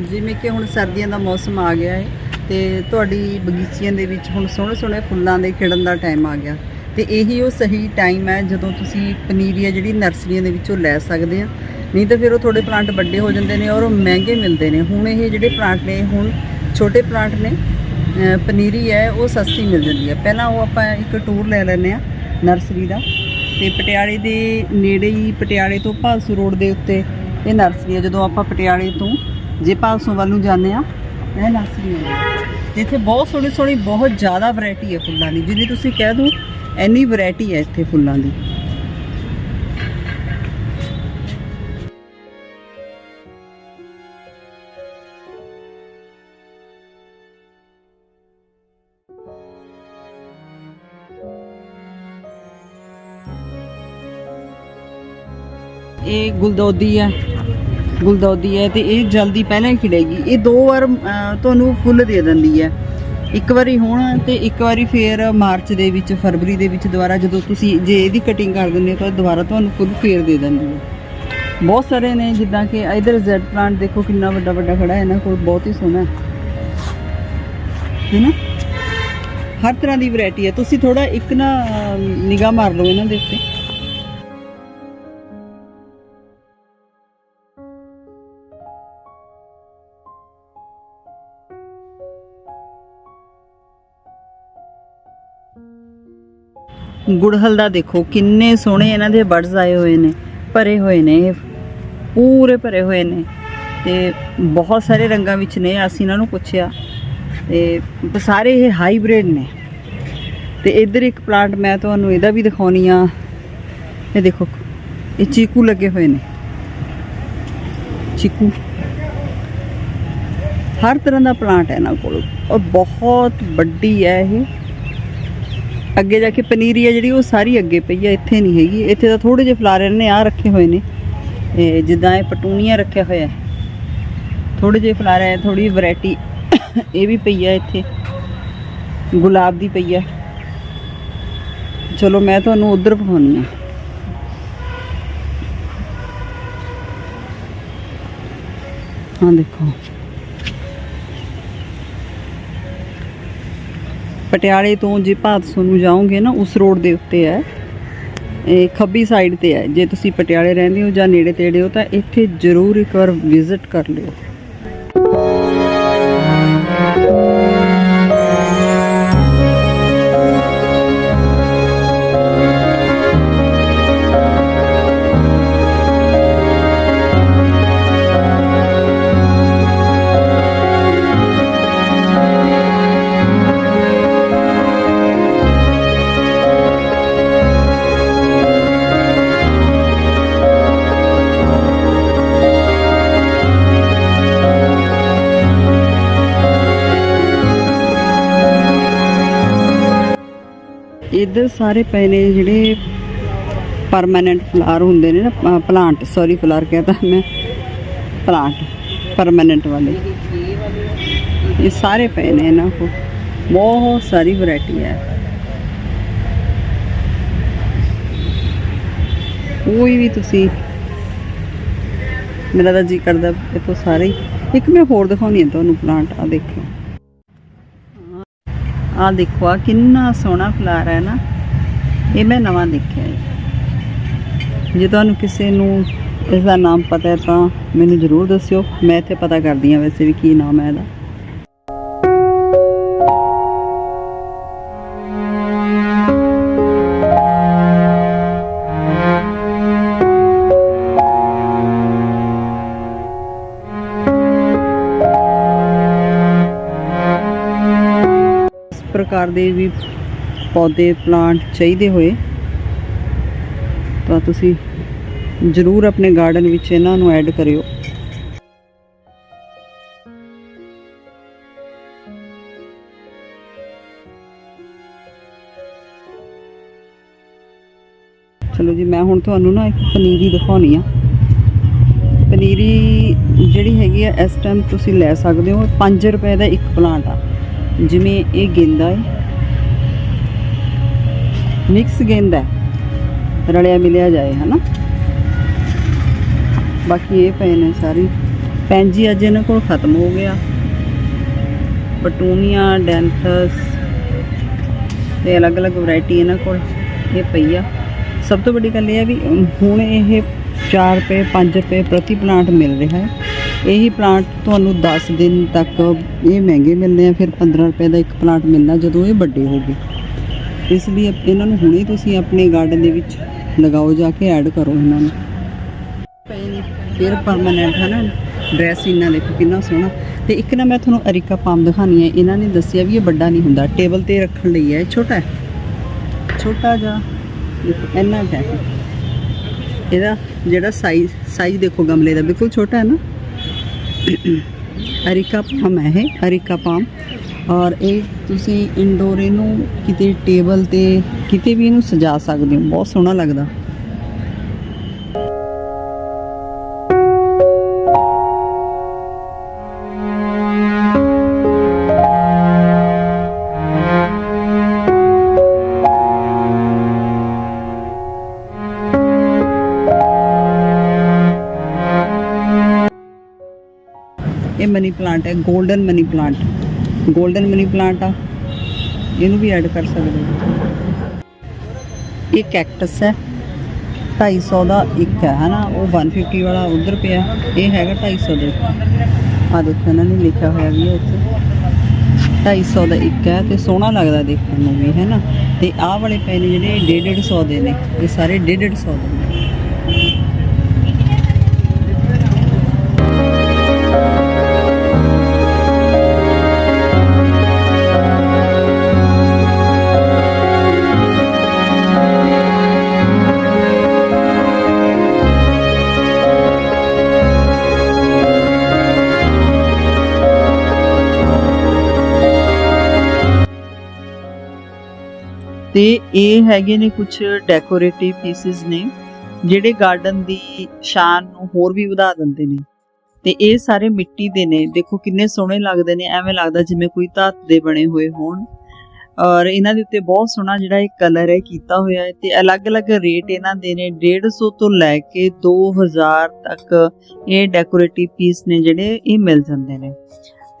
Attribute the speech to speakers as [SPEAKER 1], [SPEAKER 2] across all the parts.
[SPEAKER 1] ਜਿਵੇਂ ਕਿ ਹੁਣ ਸਰਦੀਆਂ ਦਾ ਮੌਸਮ ਆ ਗਿਆ ਹੈ ਤੇ ਤੁਹਾਡੀ ਬਗੀਚੀਆਂ ਦੇ ਵਿੱਚ ਹੁਣ ਸੋਹਣੇ ਸੋਹਣੇ ਫੁੱਲਾਂ ਦੇ ਖਿੜਨ ਦਾ ਟਾਈਮ ਆ ਗਿਆ। ਤੇ ਇਹੀ ਉਹ ਸਹੀ ਟਾਈਮ ਹੈ ਜਦੋਂ ਤੁਸੀਂ ਪਨੀਰੀਆ ਜਿਹੜੀ ਨਰਸਰੀਆਂ ਦੇ ਵਿੱਚੋਂ ਲੈ ਸਕਦੇ ਆ ਨਹੀਂ ਤਾਂ ਫਿਰ ਉਹ ਥੋੜੇ ਪਲਾਂਟ ਵੱਡੇ ਹੋ ਜਾਂਦੇ ਨੇ ਔਰ ਉਹ ਮਹਿੰਗੇ ਮਿਲਦੇ ਨੇ। ਹੁਣ ਇਹ ਜਿਹੜੇ ਪਲਾਂਟ ਨੇ, ਹੁਣ ਛੋਟੇ ਪਲਾਂਟ ਨੇ ਪਨੀਰੀ ਹੈ, ਉਹ ਸਸਤੀ ਮਿਲ ਜਾਂਦੀ ਹੈ। ਪਹਿਲਾਂ ਉਹ ਆਪਾਂ ਇੱਕ ਟੂਰ ਲੈ ਲੈਂਦੇ ਆ ਨਰਸਰੀ ਦਾ ਤੇ ਪਟਿਆਲੇ ਦੇ ਨੇੜੇ ਹੀ ਪਟਿਆਲੇ ਤੋਂ ਭਾਲਸੂ ਰੋਡ ਦੇ ਉੱਤੇ ਇਹ ਨਰਸਰੀ ਹੈ। ਜਦੋਂ ਆਪਾਂ ਪਟਿਆਲੇ ਤੋਂ ਜੇ ਭਾਲਸੂ ਵੱਲ ਨੂੰ ਜਾਂਦੇ ਆ ਇਹ ਨਰਸਰੀ ਹੈ। ਇੱਥੇ ਬਹੁਤ ਸੋਹਣੀ ਸੋਹਣੀ, ਬਹੁਤ ਜ਼ਿਆਦਾ ਵੈਰਾਈਟੀ ਹੈ ਫੁੱਲਾਂ ਦੀ। ਜਿੰਨੀ ਤੁਸੀਂ ਕਹਿ ਦੋ, ਇੰਨੀ ਵੈਰਾਈਟੀ ਹੈ ਇੱਥੇ ਫੁੱਲਾਂ ਦੀ। ਇਹ ਗੁਲਦੌਦੀ ਹੈ। ਗੁਲਦੌਦੀ ਹੈ ਤੇ ਇਹ ਜਲਦੀ ਪਹਿਲਾਂ ਹੀ ਖਿੜੇਗੀ। ਇਹ ਦੋ ਵਾਰ ਤੁਹਾਨੂੰ ਫੁੱਲ ਦੇ ਦਿੰਦੀ ਹੈ। ਇੱਕ ਵਾਰੀ ਹੁਣ ਤੇ ਇੱਕ ਵਾਰੀ ਫੇਰ ਮਾਰਚ ਦੇ ਵਿੱਚ, ਫਰਵਰੀ ਦੇ ਵਿੱਚ ਦੁਬਾਰਾ ਜਦੋਂ ਤੁਸੀਂ ਜੇ ਇਹਦੀ ਕਟਿੰਗ ਕਰ ਦਿੰਦੇ ਹੋ ਤਾਂ ਦੁਬਾਰਾ ਤੁਹਾਨੂੰ ਫੁੱਲ ਫੇਰ ਦੇ ਦਿੰਦੀ ਹੈ। ਬਹੁਤ ਸਾਰੇ ਨੇ, ਜਿੱਦਾਂ ਕਿ ਇਧਰ ਜ਼ੈਡ ਪਲਾਂਟ ਦੇਖੋ ਕਿੰਨਾ ਵੱਡਾ ਵੱਡਾ ਖੜਾ ਹੈ, ਇਹਨਾਂ ਕੋਲ ਬਹੁਤ ਹੀ ਸੋਹਣਾ ਹੈ। ਹੈ ਨਾ ਹਰ ਤਰ੍ਹਾਂ ਦੀ ਵੈਰਾਈਟੀ ਹੈ। ਤੁਸੀਂ ਥੋੜਾ ਇੱਕ ਨਾ ਨਿਗਾਹ ਮਾਰ ਲਓ ਇਹਨਾਂ ਦੇ ਉੱਤੇ। ਗੁੜਹਲ ਦਾ ਦੇਖੋ, ਕਿੰਨੇ ਸੋਹਣੇ ਇਹਨਾਂ ਦੇ ਬਰਡਸ ਆਏ ਹੋਏ ਨੇ, ਭਰੇ ਹੋਏ ਨੇ, ਇਹ ਪੂਰੇ ਭਰੇ ਹੋਏ ਨੇ। ਤੇ ਬਹੁਤ ਸਾਰੇ ਰੰਗਾਂ ਵਿੱਚ ਨੇ, ਅਸੀਂ ਇਹਨਾਂ ਨੂੰ ਪੁੱਛਿਆ। ਤੇ ਸਾਰੇ ਇਹ ਹਾਈਬ੍ਰਿਡ ਨੇ। ਤੇ ਇੱਧਰ ਇੱਕ ਪਲਾਂਟ ਮੈਂ ਤੁਹਾਨੂੰ ਇਹਦਾ ਵੀ ਦਿਖਾਉਣੀ ਆ। ਇਹ ਦੇਖੋ, ਇਹ ਚੀਕੂ ਲੱਗੇ ਹੋਏ ਨੇ। ਚੀਕੂ। ਹਰ ਤਰ੍ਹਾਂ ਦਾ ਪਲਾਂਟ ਹੈ ਇਹਨਾਂ ਕੋਲ। ਔਰ ਬਹੁਤ ਵੱਡੀ ਹੈ ਇਹ। ਅੱਗੇ ਜਾ ਕੇ ਪਨੀਰੀ ਹੈ ਜਿਹੜੀ, ਉਹ ਸਾਰੀ ਅੱਗੇ ਪਈ ਆ, ਇੱਥੇ ਨਹੀਂ ਹੈਗੀ। ਇੱਥੇ ਤਾਂ ਥੋੜੇ ਜਿਹੇ ਫਲਾਰ ਇਹਨੇ ਆ ਰੱਖੇ ਹੋਏ ਨੇ। ਇਹ ਜਿੱਦਾਂ ਇਹ ਪਟੂਨੀਆ ਰੱਖਿਆ ਹੋਇਆ। ਹੈ ਥੋੜੇ ਜਿਹੇ ਫਲਾਰ ਹੈ ਥੋੜੀ ਵੈਰਾਈਟੀ ਇਹ ਵੀ ਪਈ ਆ ਇੱਥੇ। ਗੁਲਾਬ ਦੀ ਪਈ ਆ। ਚਲੋ, ਮੈਂ ਤੁਹਾਨੂੰ ਉਧਰ ਵਿਖਾਉਣੀ ਆ। ਹਾਂ ਦੇਖੋ। ਪਟਿਆਲੇ ਤੋਂ ਜੇ ਭਾਦਸੋਂ ਨੂੰ ਜਾਓਗੇ ਨਾ, ਉਸ ਰੋਡ ਦੇ ਉੱਤੇ ਹੈ। ਇਹ ਖੱਬੀ ਸਾਈਡ ਤੇ ਹੈ। ਜੇ ਤੁਸੀਂ ਪਟਿਆਲੇ ਰਹਿੰਦੇ ਹੋ ਜਾਂ ਨੇੜੇ ਤੇੜੇ ਹੋ, ਤਾਂ ਇੱਥੇ ਜ਼ਰੂਰ ਇੱਕ ਵਾਰ ਵਿਜ਼ਿਟ ਕਰ ਲਿਓ। ਇੱਧਰ ਸਾਰੇ ਪਏ ਨੇ ਜਿਹੜੇ ਪਰਮਾਨੈਂਟ ਫਲਾਰ ਹੁੰਦੇ ਨੇ ਨਾ ਪਲਾਂਟ ਸੌਰੀ ਫਲਾਰ ਕਹਿੰਦਾ ਮੈਂ ਪਲਾਂਟ ਪਰਮਾਨੈਂਟ ਵਾਲੇ। ਇਹ ਸਾਰੇ ਪਏ ਨੇ ਇਹਨਾਂ ਕੋਲ। ਬਹੁਤ ਸਾਰੀ ਵੈਰਾਈਟੀ ਹੈ। ਕੋਈ ਵੀ ਤੁਸੀਂ, ਮੇਰਾ ਤਾਂ ਜੀ ਕਰਦਾ ਇਹ ਤੋਂ ਸਾਰੇ ਇੱਕ ਮੈਂ ਹੋਰ ਦਿਖਾਉਣੀ ਹੈ ਤੁਹਾਨੂੰ ਪਲਾਂਟ ਆ ਦੇਖੋ ਆ ਦੇਖੋ ਆ ਕਿੰਨਾ ਸੋਹਣਾ ਫਲਾਰ ਹੈ ਨਾ। ਇਹ ਮੈਂ ਨਵਾਂ ਦੇਖਿਆ ਹੈ। ਜੇ ਤੁਹਾਨੂੰ ਕਿਸੇ ਨੂੰ ਇਸ ਦਾ ਨਾਮ ਪਤਾ ਹੈ ਤਾਂ ਮੈਨੂੰ ਜ਼ਰੂਰ ਦੱਸਿਓ। ਮੈਂ ਇੱਥੇ ਪਤਾ ਕਰਦੀ ਹਾਂ ਵੈਸੇ ਵੀ ਕੀ ਨਾਮ ਹੈ ਇਹਦਾ। ਪ੍ਰਕਾਰ ਦੇ ਵੀ ਪੌਦੇ, ਪਲਾਂਟ ਚਾਹੀਦੇ ਹੋਏ, ਤਾਂ ਤੁਸੀਂ ਜ਼ਰੂਰ ਆਪਣੇ ਗਾਰਡਨ ਵਿੱਚ ਇਹਨਾਂ ਨੂੰ ਐਡ ਕਰਿਓ। ਚਲੋ ਜੀ, ਮੈਂ ਹੁਣ ਤੁਹਾਨੂੰ ਨਾ ਇੱਕ ਪਨੀਰੀ ਦਿਖਾਉਣੀ ਆ। ਪਨੀਰੀ ਜਿਹੜੀ ਹੈਗੀ ਆ, ਇਸ ਟਾਈਮ ਤੁਸੀਂ ਲੈ ਸਕਦੇ ਹੋ 5 ਰੁਪਏ ਦਾ ਇੱਕ ਪਲਾਂਟ ਆ। ਜਿਵੇਂ ਇਹ ਗੇਂਦਾ ਹੈ ਮਿਕਸ ਗੇਂਦਾ ਹੈ ਰਲਿਆ ਮਿਲਿਆ ਜਾਏ, ਹਨਾ? ਬਾਕੀ ਇਹ ਪਏ ਨੇ ਸਾਰੀ। ਪੈਂਜੀ ਅੱਜ ਇਹਨਾਂ ਕੋਲ ਖਤਮ ਹੋ ਗਿਆ। ਪਟੂਨੀਆ, ਡੈਂਥਸ ਤੇ ਅਲੱਗ-ਅਲੱਗ ਵੈਰਾਈਟੀ ਇਹਨਾਂ ਕੋਲ ਇਹ ਪਈ ਆ। ਸਭ ਤੋਂ ਵੱਡੀ ਗੱਲ ਇਹ ਹੈ ਵੀ ਹੁਣ ਇਹ 4 ਰੁਪਏ 5 ਰੁਪਏ ਪ੍ਰਤੀ ਪਲਾਂਟ ਮਿਲ ਰਿਹਾ ਹੈ ਇਹੀ ਪਲਾਂਟ ਤੁਹਾਨੂੰ 10 ਦਿਨ ਤੱਕ ਇਹ ਮਹਿੰਗੇ ਮਿਲਦੇ ਆ, ਫਿਰ 15 ਰੁਪਏ ਦਾ ਇੱਕ ਪਲਾਂਟ ਮਿਲਣਾ ਜਦੋਂ ਇਹ ਵੱਡੇ ਹੋ ਗਏ। ਇਸ ਲਈ ਇਹਨਾਂ ਨੂੰ ਹੁਣੇ ਤੁਸੀਂ ਆਪਣੇ ਗਾਰਡਨ ਦੇ ਵਿੱਚ ਲਗਾਓ, ਜਾ ਕੇ ਐਡ ਕਰੋ ਇਹਨਾਂ ਨੂੰ। ਫਿਰ ਪਰਮਾਨੈਂਟ ਹੈ ਨਾ ਡਰੈਸ ਇਹਨਾਂ ਦੇਖੋ ਕਿੰਨਾ ਸੋਹਣਾ। ਤੇ ਇੱਕ ਨਾ ਮੈਂ ਤੁਹਾਨੂੰ ਅਰੀਕਾ ਪਾਮ ਦਿਖਾਣੀ ਹੈ ਇਹਨਾਂ ਨੇ ਦੱਸਿਆ ਵੀ ਇਹ ਵੱਡਾ ਨਹੀਂ ਹੁੰਦਾ। ਟੇਬਲ ਤੇ ਰੱਖਣ ਲਈ ਹੈ ਇਹ ਛੋਟਾ ਹੈ। ਛੋਟਾ ਜਿਹਾ ਇੰਨਾ ਹੈ। ਇਹਦਾ ਜਿਹੜਾ ਸਾਈਜ਼ ਸਾਈਜ਼ ਦੇਖੋ ਗਮਲੇ ਦਾ, ਬਿਲਕੁਲ ਛੋਟਾ ਹੈ ਨਾ? ਅਰਿਕਾ ਪਾਮ ਹੈ ਇਹ ਅਰਿਕਾ ਪਾਮ। ਔਰ ਇਹ ਤੁਸੀਂ ਇੰਡੋਰ ਇਹਨੂੰ ਕਿਤੇ ਟੇਬਲ ਤੇ ਕਿਤੇ ਵੀ ਇਹਨੂੰ ਸਜਾ ਸਕਦੇ ਹੋ, ਬਹੁਤ ਸੋਹਣਾ ਲੱਗਦਾ। ਪਲਾਂਟ ਹੈ golden money plant golden money plant ਆ। ਇਹਨੂੰ ਵੀ ਐਡ ਕਰ ਸਕਦੇ ਹੋ। ਇਹ ਕੈਕਟਸ ਹੈ। 250 ਦਾ ਇੱਕ ਹੈ, ਹਨਾ? ਉਹ 150 ਵਾਲਾ ਉਧਰ ਪਿਆ। ਇਹ ਹੈਗਾ 250 ਦੇ। ਆ ਦੇਖੋ, ਇਹਨਾਂ ਨੇ ਲਿਖਿਆ ਹੋਇਆ ਵੀ ਹੈ ਇੱਥੇ। 250 ਦਾ ਇੱਕ ਹੈ ਤੇ ਸੋਹਣਾ ਲੱਗਦਾ ਦੇਖਣ ਨੂੰ ਵੀ, ਹੈ ਨਾ? ਤੇ ਆਹ ਵਾਲੇ ਪਏ ਨੇ ਜਿਹੜੇ 150 ਦੇ ਨੇ। ਇਹ ਸਾਰੇ 150 ਦੇ ਨੇ। ਤੇ ਇਹ ਹੈਗੇ ਨੇ ਕੁਝ ਡੈਕੋਰੇਟਿਵ ਪੀਸਿਸ ਨੇ, ਜਿਹੜੇ ਗਾਰਡਨ ਦੀ ਸ਼ਾਨ ਨੂੰ ਹੋਰ ਵੀ ਵਧਾ ਦਿੰਦੇ ਨੇ। ਤੇ ਇਹ ਸਾਰੇ ਮਿੱਟੀ ਦੇ ਨੇ। ਦੇਖੋ ਕਿੰਨੇ ਸੋਹਣੇ ਲੱਗਦੇ ਨੇ। ਐਵੇਂ ਲੱਗਦਾ ਜਿਵੇਂ ਕੋਈ ਧਾਤ ਦੇ ਬਣੇ ਹੋਏ ਹੋਣ। ਔਰ ਇਹਨਾਂ ਦੇ ਉੱਤੇ ਬਹੁਤ ਸੋਹਣਾ ਜਿਹੜਾ ਇਹ ਕਲਰ ਹੈ ਕੀਤਾ ਹੋਇਆ ਹੈ ਤੇ ਅਲੱਗ-ਅਲੱਗ ਰੇਟ ਇਹਨਾਂ ਦੇ ਨੇ। 150 ਤੋਂ ਲੈ ਕੇ 2000 ਤੱਕ ਇਹ ਡੈਕੋਰੇਟਿਵ ਪੀਸ ਨੇ ਜਿਹੜੇ ਇਹ ਮਿਲ ਜਾਂਦੇ ਨੇ।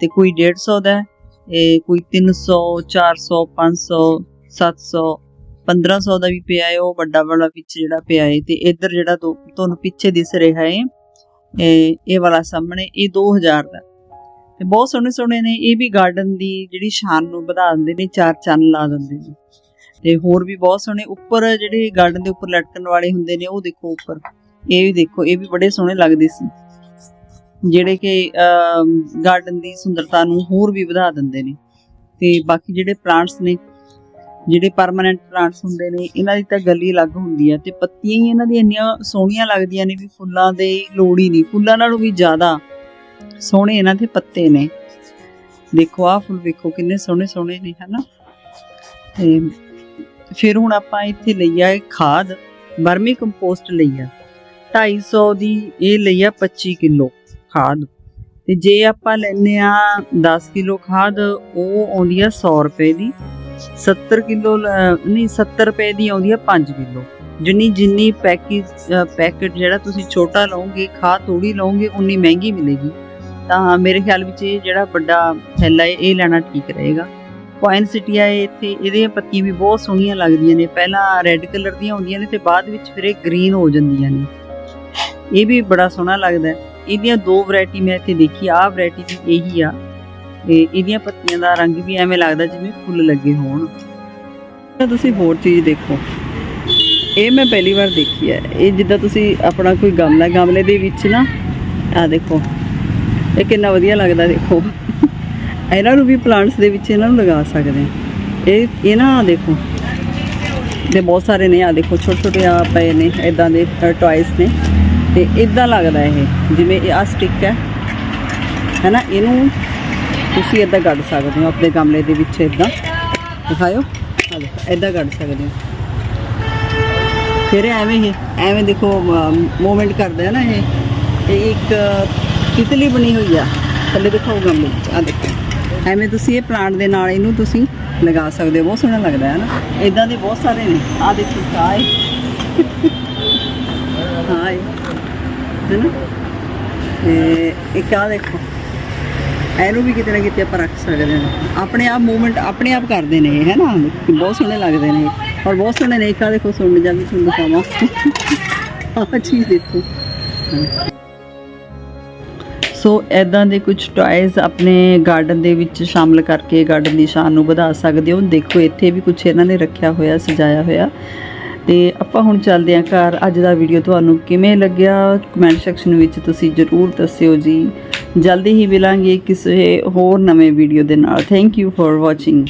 [SPEAKER 1] ਤੇ ਕੋਈ 150 ਦਾ ਇਹ ਕੋਈ 300 400 500 700 1500 ਦਾ ਵੀ ਪਿਆ ਹੈ, ਉਹ ਵੱਡਾ ਵਾਲਾ ਵਿੱਚ ਜਿਹੜਾ ਪਿਆ ਹੈ ਤੇ ਇੱਧਰ ਜਿਹੜਾ ਤੁਹਾਨੂੰ ਪਿੱਛੇ ਦਿਸ ਰਿਹਾ ਹੈ, ਇਹ ਵਾਲਾ ਸਾਹਮਣੇ, ਇਹ 2000 ਦਾ। ਤੇ ਬਹੁਤ ਸੋਹਣੇ ਸੋਹਣੇ ਨੇ, ਇਹ ਵੀ ਗਾਰਡਨ ਦੀ ਜਿਹੜੀ ਸ਼ਾਨ ਨੂੰ ਵਧਾ ਦਿੰਦੇ ਨੇ, ਚਾਰ ਚੰਨ ਲਾ ਦਿੰਦੇ ਨੇ। ਤੇ ਹੋਰ ਵੀ ਬਹੁਤ ਸੋਹਣੇ, ਉੱਪਰ ਜਿਹੜੇ ਗਾਰਡਨ ਦੇ ਉੱਪਰ ਲਟਕਣ ਵਾਲੇ ਹੁੰਦੇ ਨੇ, ਉਹ ਦੇਖੋ ਉੱਪਰ। ਇਹ ਵੀ ਦੇਖੋ, ਇਹ ਵੀ ਬੜੇ ਸੋਹਣੇ ਲੱਗਦੇ ਸੀ। ਜਿਹੜੇ ਕਿ ਗਾਰਡਨ ਦੀ ਸੁੰਦਰਤਾ ਨੂੰ ਹੋਰ ਵੀ ਵਧਾ ਦਿੰਦੇ ਨੇ। ਤੇ ਬਾਕੀ ਜਿਹੜੇ ਪਲਾਂਟਸ ਨੇ ਜਿਹੜੇ ਪਰਮਨੈਂਟ ਪਲਾਂਟਸ ਹੁੰਦੇ ਨੇ, ਇਹਨਾਂ ਦੀ ਤਾਂ ਗਲੀ ਅਲੱਗ ਹੁੰਦੀ ਹੈ ਤੇ ਪੱਤੀਆਂ ਹੀ ਇਹਨਾਂ ਦੀਆਂ ਇੰਨੀਆਂ ਸੋਹਣੀਆਂ ਲੱਗਦੀਆਂ ਨੇ ਵੀ ਫੁੱਲਾਂ ਦੇ ਲੋੜ ਹੀ ਨਹੀਂ। ਫੁੱਲਾਂ ਨਾਲੋਂ ਵੀ ਜ਼ਿਆਦਾ ਸੋਹਣੇ ਇਹਨਾਂ ਦੇ ਪੱਤੇ ਨੇ। ਦੇਖੋ, ਆਹ ਫੁੱਲ ਵੇਖੋ ਕਿੰਨੇ ਸੋਹਣੇ ਸੋਹਣੇ ਨੇ, ਹਨਾ? ਤੇ ਫਿਰ ਹੁਣ ਆਪਾਂ ਇੱਥੇ ਲਈ ਆ ਇਹ ਖਾਦ, ਵਰਮੀ ਕੰਪੋਸਟ ਲਈ ਆ। 250 ਦੀ ਇਹ ਲਈ ਆ 25 ਕਿਲੋ ਖਾਦ। ਤੇ ਜੇ ਆਪਾਂ ਲੈਨੇ ਆ 10 ਕਿਲੋ ਖਾਦ, ਉਹ ਆਉਂਦੀ ਆ 100 ਰੁਪਏ ਦੀ। 70 ਕਿਲੋ ਨਹੀਂ 70 ਰੁਪਏ ਦੀ ਆਉਂਦੀ ਆ 5 ਕਿਲੋ। ਜਿੰਨੀ ਜਿੰਨੀ ਪੈਕੇਜ ਪੈਕੇਟ ਜਿਹੜਾ ਤੁਸੀਂ ਛੋਟਾ ਲਓਗੇ, ਖਾਦ ਥੋੜੀ ਲਓਗੇ, ਉਨੀ ਮਹਿੰਗੀ ਮਿਲੇਗੀ। ਤਾਂ ਮੇਰੇ ਖਿਆਲ ਵਿੱਚ ਇਹ ਜਿਹੜਾ ਵੱਡਾ ਥੈਲਾ ਹੈ, ਇਹ ਲੈਣਾ ਠੀਕ ਰਹੇਗਾ। ਪੁਆਇੰਟ ਸਿਟੀ ਆਏ ਇੱਥੇ, ਇਹਦੀਆਂ ਪੱਤੀਆਂ ਵੀ ਬਹੁਤ ਸੋਹਣੀਆਂ ਲੱਗਦੀਆਂ ਨੇ। ਪਹਿਲਾਂ ਰੈੱਡ ਕਲਰ ਦੀਆਂ ਹੁੰਦੀਆਂ ਨੇ ਤੇ ਬਾਅਦ ਵਿੱਚ ਫਿਰ ਇਹ ਗ੍ਰੀਨ ਹੋ ਜਾਂਦੀਆਂ ਨੇ। ਇਹ ਵੀ ਬੜਾ ਸੋਹਣਾ ਲੱਗਦਾ ਹੈ। ਇਹਦੀਆਂ ਦੋ ਵੈਰਾਈਟੀ ਮੈਂ ਇੱਥੇ ਦੇਖੀ, ਆਹ ਵੈਰਾਈਟੀ ਵੀ ਇਹੀ ਆ। ਤੇ ਇਹਦੀਆਂ ਪੱਤੀਆਂ ਦਾ ਰੰਗ ਵੀ ਐਵੇਂ ਲੱਗਦਾ ਜਿਵੇਂ ਫੁੱਲ ਲੱਗੇ ਹੋਣ। ਤਾਂ ਤੁਸੀਂ ਹੋਰ ਚੀਜ਼ ਦੇਖੋ। ਇਹ ਮੈਂ ਪਹਿਲੀ ਵਾਰ ਦੇਖੀ ਹੈ। ਇਹ ਜਿੱਦਾਂ ਤੁਸੀਂ ਆਪਣਾ ਕੋਈ ਗਮਲਾ, ਗਮਲੇ ਦੇ ਵਿੱਚ ਨਾ ਆ ਦੇਖੋ। ਇਹ ਕਿੰਨਾ ਵਧੀਆ ਲੱਗਦਾ ਦੇਖੋ। ਇਹਨਾਂ ਨੂੰ ਵੀ ਪਲਾਂਟਸ ਦੇ ਵਿੱਚ ਇਹਨਾਂ ਨੂੰ ਲਗਾ ਸਕਦੇ ਆ ਇਹ ਇਹ ਨਾ ਦੇਖੋ। ਤੇ ਬਹੁਤ ਸਾਰੇ ਨੇ ਆ ਦੇਖੋ ਛੋਟੇ ਛੋਟੇ ਆ ਪਏ ਨੇ ਇਦਾਂ ਦੇ ਟੌਇਸ ਨੇ। ਤੇ ਇਦਾਂ ਲੱਗਦਾ ਇਹ, ਜਿਵੇਂ ਇਹ ਆ ਸਟਿਕ ਹੈ। ਹੈਨਾ, ਇਹਨੂੰ ਤੁਸੀਂ ਇਦਾਂ ਕੱਢ ਸਕਦੇ ਹੋ ਆਪਣੇ ਗਮਲੇ ਦੇ ਵਿੱਚ ਇਦਾਂ ਦਿਖਾਇਓ। ਆ ਦੇਖੋ ਇਦਾਂ ਕੱਢ ਸਕਦੇ ਹੋ। ਫਿਰ ਐਵੇਂ ਹੀ, ਐਵੇਂ ਦੇਖੋ ਮੂਵਮੈਂਟ ਕਰਦਾ ਹੈ ਨਾ ਇਹ। ਇਹ ਇੱਕ ਤਿਤਲੀ ਬਣੀ ਹੋਈ ਆ। ਥੱਲੇ ਦਿਖਾਓ ਗਮਲੇ ਵਿੱਚ ਆ ਦੇਖੋ। ਐਵੇਂ ਤੁਸੀਂ ਇਹ ਪਲਾਂਟ ਦੇ ਨਾਲ ਇਹਨੂੰ ਤੁਸੀਂ ਲਗਾ ਸਕਦੇ ਹੋ। ਬਹੁਤ ਸੋਹਣਾ ਲੱਗਦਾ ਹੈ ਨਾ। ਇਦਾਂ ਦੇ ਬਹੁਤ ਸਾਰੇ ਨੇ। ਆ ਦੇਖੋ ਹਾਏ ਹਾਏ ਹੈ ਨਾ? ਤੇ ਇੱਕ ਆ ਦੇਖੋ। ਇਹਨੂੰ ਵੀ ਕਿਤੇ ਨਾ ਕਿਤੇ ਆਪਾਂ ਰੱਖ ਸਕਦੇ ਹਾਂ। ਆਪਣੇ ਆਪ ਮੂਵਮੈਂਟ ਆਪਣੇ ਆਪ ਕਰਦੇ ਨੇ ਹੈ ਨਾ? ਬਹੁਤ ਸੋਹਣੇ ਲੱਗਦੇ ਨੇ ਔਰ ਬਹੁਤ ਸੋਹਣੇ ਨੇ, ਇੱਕ ਦੇਖੋ ਸੁਣ ਜਾ ਤੁਹਾਨੂੰ ਦਿਖਾਵਾਂ। ਆਹ ਚੀਜ਼ ਦੇਖੋ। ਸੋ ਐਦਾਂ ਦੇ ਕੁਝ ਟੌਇਜ਼ ਆਪਣੇ ਗਾਰਡਨ ਦੇ ਵਿੱਚ ਸ਼ਾਮਲ ਕਰਕੇ ਗਾਰਡਨ ਦੀ ਸ਼ਾਨ ਨੂੰ ਵਧਾ ਸਕਦੇ ਹੋ। ਦੇਖੋ, ਇੱਥੇ ਵੀ ਕੁਝ ਇਹਨਾਂ ਨੇ ਰੱਖਿਆ ਹੋਇਆ, ਸਜਾਇਆ ਹੋਇਆ। ਤੇ ਆਪਾਂ ਹੁਣ ਚੱਲਦੇ ਹਾਂ ਘਰ। ਅੱਜ ਦਾ ਵੀਡੀਓ ਤੁਹਾਨੂੰ ਕਿਵੇਂ ਲੱਗਿਆ? ਕਮੈਂਟ ਸੈਕਸ਼ਨ ਵਿੱਚ ਤੁਸੀਂ ਜਰੂਰ ਦੱਸਿਓ ਜੀ। ਜਲਦੀ ਹੀ ਮਿਲਾਂਗੇ ਕਿਸੇ ਹੋਰ ਨਵੇਂ ਵੀਡੀਓ ਦੇ ਨਾਲ। Thank you for watching